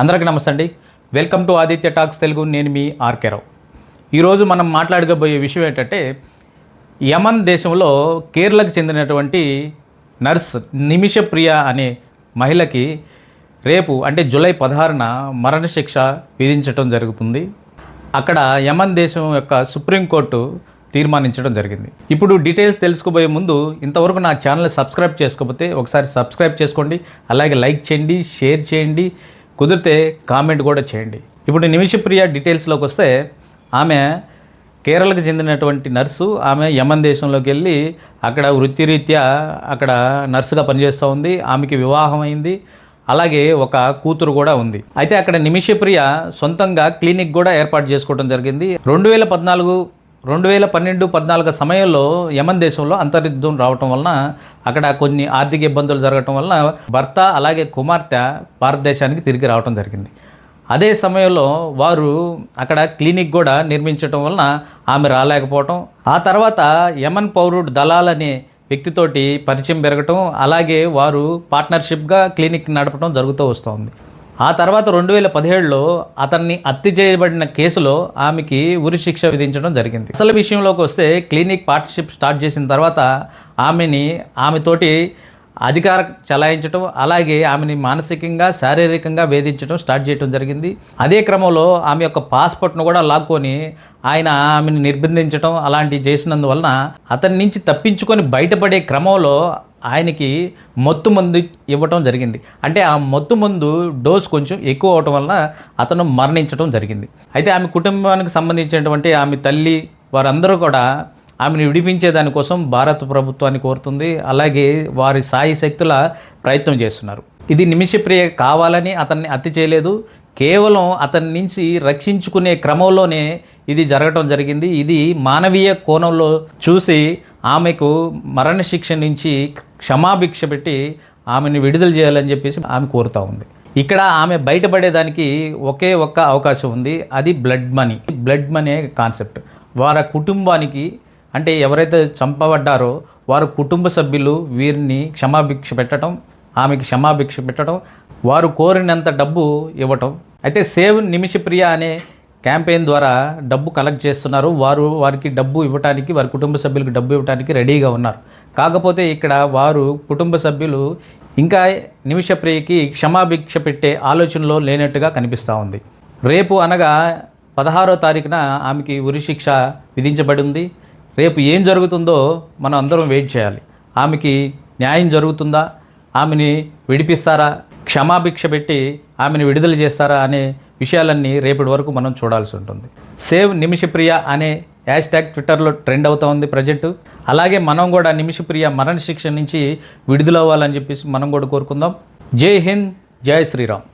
అందరికీ నమస్తే అండి welcome to Aditya talks Telugu నేను మీ ఆర్కే రావు. ఈరోజు మనం మాట్లాడకపోయే విషయం ఏంటంటే యమన్ దేశంలో కేరళకు చెందినటువంటి నర్స్ నిమిషప్రియ అనే మహిళకి రేపు అంటే జూలై పదహారున మరణశిక్ష విధించడం జరుగుతుంది. అక్కడ యమన్ దేశం యొక్క సుప్రీంకోర్టు తీర్మానించడం జరిగింది. ఇప్పుడు డీటెయిల్స్ తెలుసుకోబోయే ముందు ఇంతవరకు నా ఛానల్ సబ్స్క్రైబ్ చేసుకోకపోతే ఒకసారి సబ్స్క్రైబ్ చేసుకోండి. అలాగే లైక్ చేయండి షేర్ చేయండి. కుదిరితే కామెంట్ కూడా చేయండి. ఇప్పుడు నిమిషప్రియ డీటెయిల్స్లోకి వస్తే ఆమె కేరళకు చెందినటువంటి నర్సు ఆమె యమన్ దేశంలోకి వెళ్ళి అక్కడ వృత్తిరీత్యా అక్కడ నర్సుగా పనిచేస్తూ ఉంది ఆమెకి వివాహం అయింది అలాగే ఒక కూతురు కూడా ఉంది. అయితే అక్కడ నిమిషప్రియ సొంతంగా క్లినిక్ కూడా ఏర్పాటు చేసుకోవడం జరిగింది. రెండు వేల పద్నాలుగు రెండు వేల పన్నెండు పద్నాలుగు సమయంలో యమన్ దేశంలో అంతర్యుద్ధం రావటం వలన అక్కడ కొన్ని ఆర్థిక ఇబ్బందులు జరగటం వలన భర్త అలాగే కుమార్తె భారతదేశానికి తిరిగి రావటం జరిగింది. అదే సమయంలో వారు అక్కడ క్లినిక్ కూడా నిర్మించటం వలన ఆమె రాలేకపోవటం. ఆ తర్వాత యమన్ పౌరుడు దలాల్ అనే వ్యక్తితోటి పరిచయం పెరగటం అలాగే వారు పార్ట్నర్షిప్గా క్లినిక్ నడపడం జరుగుతూ వస్తుంది. ఆ తర్వాత రెండు వేల పదిహేడులో అతన్ని హత్య చేయబడిన కేసులో ఆమెకి ఉరి శిక్ష విధించడం జరిగింది. అసలు విషయంలోకి వస్తే క్లినిక్ పార్ట్నర్షిప్ స్టార్ట్ చేసిన తర్వాత ఆమెని ఆమెతోటి అధికార చలాయించడం అలాగే ఆమెని మానసికంగా శారీరకంగా వేధించడం స్టార్ట్ చేయడం జరిగింది. అదే క్రమంలో ఆమె యొక్క పాస్పోర్ట్ను కూడా లాక్కొని ఆయన ఆమెను నిర్బంధించడం అలాంటివి చేసినందువలన అతని నుంచి తప్పించుకొని బయటపడే క్రమంలో ఆయనకి మొత్తు మందు ఇవ్వటం జరిగింది. అంటే ఆ మొత్తు మందు డోస్ కొంచెం ఎక్కువ అవటం వలన అతను మరణించడం జరిగింది. అయితే ఆమె కుటుంబానికి సంబంధించినటువంటి ఆమె తల్లి వారందరూ కూడా ఆమెను విడిపించే దానికోసం భారత ప్రభుత్వాన్ని కోరుతుంది. అలాగే వారి సాయి శక్తుల ప్రయత్నం చేస్తున్నారు. ఇది నిమిషప్రియ కావాలని అతన్ని హత్య చేయలేదు. కేవలం అతని నుంచి రక్షించుకునే క్రమంలోనే ఇది జరగటం జరిగింది. ఇది మానవీయ కోణంలో చూసి ఆమెకు మరణశిక్ష నుంచి క్షమాభిక్ష పెట్టి ఆమెను విడుదల చేయాలని చెప్పేసి ఆమె కోరుతూ ఉంది. ఇక్కడ ఆమె బయటపడేదానికి ఒకే ఒక్క అవకాశం ఉంది. అది blood money. Blood money concept. వారి కుటుంబానికి అంటే ఎవరైతే చంపబడ్డారో వారి కుటుంబ సభ్యులు వీరిని క్షమాభిక్ష పెట్టడం ఆమెకి క్షమాభిక్ష పెట్టడం వారు కోరినంత డబ్బు ఇవ్వటం. అయితే సేవ్ నిమిషప్రియ అనే క్యాంపెయిన్ ద్వారా డబ్బు కలెక్ట్ చేస్తున్నారు. వారు వారికి డబ్బు ఇవ్వటానికి వారి కుటుంబ సభ్యులకు డబ్బు ఇవ్వటానికి రెడీగా ఉన్నారు. కాకపోతే ఇక్కడ వారు కుటుంబ సభ్యులు ఇంకా నిమిషప్రియకి క్షమాభిక్ష పెట్టే ఆలోచనలో లేనట్టుగా కనిపిస్తూ ఉంది. రేపు అనగా పదహారో తారీఖున ఆమెకి ఉరిశిక్ష విధించబడి ఉంది. రేపు ఏం జరుగుతుందో మనం అందరం వెయిట్ చేయాలి. ఆమెకి న్యాయం జరుగుతుందా? ఆమెని విడిపిస్తారా? క్షమాభిక్ష పెట్టి ఆమెను విడుదల చేస్తారా అనే విషయాలన్నీ రేపటి వరకు మనం చూడాల్సి ఉంటుంది. సేవ్ నిమిషప్రియ అనే హ్యాష్ ట్యాగ్ ట్విట్టర్లో ట్రెండ్ అవుతా ఉంది ప్రజెంట్. అలాగే మనం కూడా నిమిషప్రియ మరణశిక్ష నుంచి విడుదల అవ్వాలని చెప్పేసి మనం కూడా కోరుకుందాం. జై హింద్ జై శ్రీరామ్.